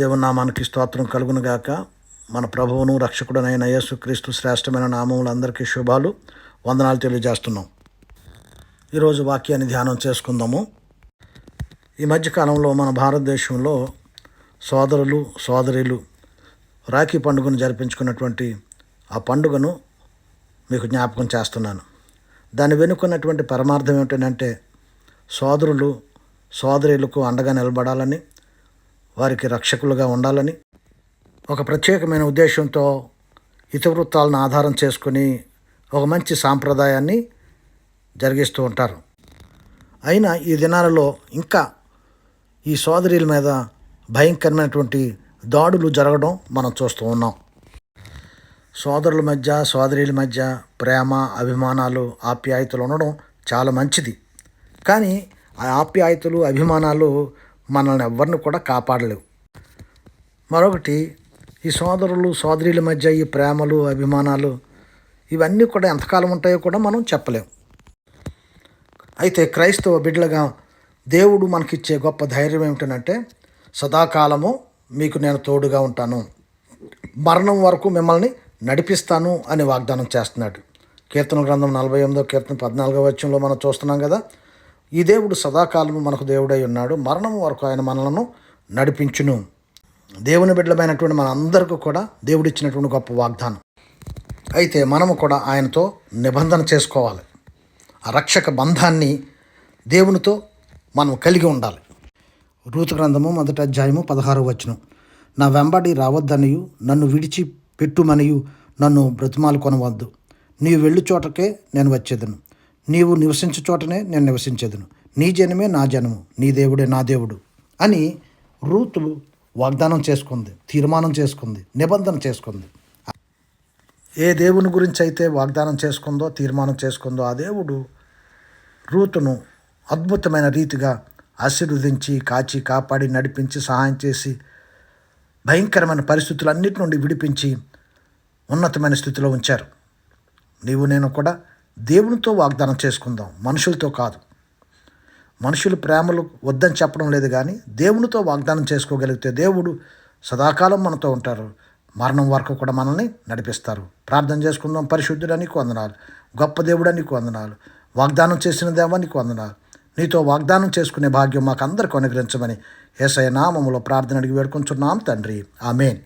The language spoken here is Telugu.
దేవుని స్తోత్రం కలుగును గాక. మన ప్రభువును రక్షకుడనైన యేసుక్రీస్తు శ్రేష్టమైన నామములు అందరికీ శుభాలు. వందనాలు తెలియజేస్తున్నాం. ఈరోజు వాక్యాన్ని ధ్యానం చేసుకుందాము. ఈ మధ్యకాలంలో మన భారతదేశంలో సోదరులు సోదరీలు రాఖీ పండుగను జరిపించుకున్నటువంటి ఆ పండుగను మీకు జ్ఞాపకం చేస్తున్నాను. దాని వెనుకున్నటువంటి పరమార్థం ఏమిటంటే సోదరులు సోదరులకు అండగా నిలబడాలని వారికి రక్షకులుగా ఉండాలని ఒక ప్రత్యేకమైన ఉద్దేశంతో ఇతివృత్తాలను ఆధారం చేసుకొని ఒక మంచి సాంప్రదాయాన్ని జరిగిస్తూ ఉంటారు. అయినా ఈ దినాలలో ఇంకా ఈ సోదరుల మీద భయంకరమైనటువంటి దాడులు జరగడం మనం చూస్తూ ఉన్నాం. సోదరుల మధ్య సోదరుల మధ్య ప్రేమ అభిమానాలు ఆప్యాయతలు ఉండడం చాలా మంచిది. కానీ ఆ ఆప్యాయతలు అభిమానాలు మనల్ని ఎవరిని కూడా కాపాడలేవు. మరొకటి ఈ సోదరులు సోదరుల మధ్య ఈ ప్రేమలు అభిమానాలు ఇవన్నీ కూడా ఎంతకాలం ఉంటాయో కూడా మనం చెప్పలేం. అయితే క్రైస్తవ బిడ్డలుగా దేవుడు మనకిచ్చే గొప్ప ధైర్యం ఏమిటంటే సదాకాలము మీకు నేను తోడుగా ఉంటాను. మరణం వరకు మిమ్మల్ని నడిపిస్తాను అని వాగ్దానం చేస్తున్నాడు. కీర్తన గ్రంథం నలభై ఎనిమిదో కీర్తన పద్నాలుగో వచ్చంలో మనం చూస్తున్నాం కదా ఈ దేవుడు సదాకాలము మనకు దేవుడై ఉన్నాడు. మరణం వరకు ఆయన మనలను నడిపించును. దేవుని బిడ్డలమైనటువంటి మనందరికీ కూడా దేవుడిచ్చినటువంటి గొప్ప వాగ్దానం. అయితే మనము కూడా ఆయనతో నిబంధన చేసుకోవాలి. ఆ రక్షక బంధాన్ని దేవునితో మనం కలిగి ఉండాలి. రూతు గ్రంథము మొదటి అధ్యాయము పదహారు వచనం. నా వెంబడి రావద్దనియు నన్ను విడిచి పెట్టుమనియు నన్ను బ్రతిమాలు కొనవద్దు నీవు వెళ్ళు చోటకే నేను వచ్చేదను. నీవు నివసించు చోటనే నేను నివసించేదను. నీ జనమే నా జనము నీ దేవుడే నా దేవుడు అని రూతు వాగ్దానం చేసుకుంది తీర్మానం చేసుకుంది నిబంధన చేసుకుంది. ఏ దేవుని గురించి అయితే వాగ్దానం చేసుకుందో తీర్మానం చేసుకుందో ఆ దేవుడు రూతును అద్భుతమైన రీతిగా ఆశీర్వదించి కాచి కాపాడి నడిపించి సహాయం చేసి భయంకరమైన పరిస్థితులన్నిటి నుండి విడిపించి ఉన్నతమైన స్థితిలో ఉంచారు. నీవు నేను కూడా దేవునితో వాగ్దానం చేసుకుందాం. మనుషులతో కాదు. మనుషులు ప్రేమలు వద్దని చెప్పడం లేదు కానీ దేవునితో వాగ్దానం చేసుకోగలిగితే దేవుడు సదాకాలం మనతో ఉంటారు. మరణం వరకు కూడా మనల్ని నడిపిస్తారు. ప్రార్థన చేసుకుందాం. పరిశుద్ధుడానికి వందనాలు. గొప్ప దేవుడానికి వందనాలు. వాగ్దానం చేసిన దేవానికి వందనాలు. నీతో వాగ్దానం చేసుకునే భాగ్యం మాకు అందరికీ అనుగ్రహించమని ఏసయ నామములో ప్రార్థన అడిగి వేడుకుంటున్నాం తండ్రి. ఆమెన్.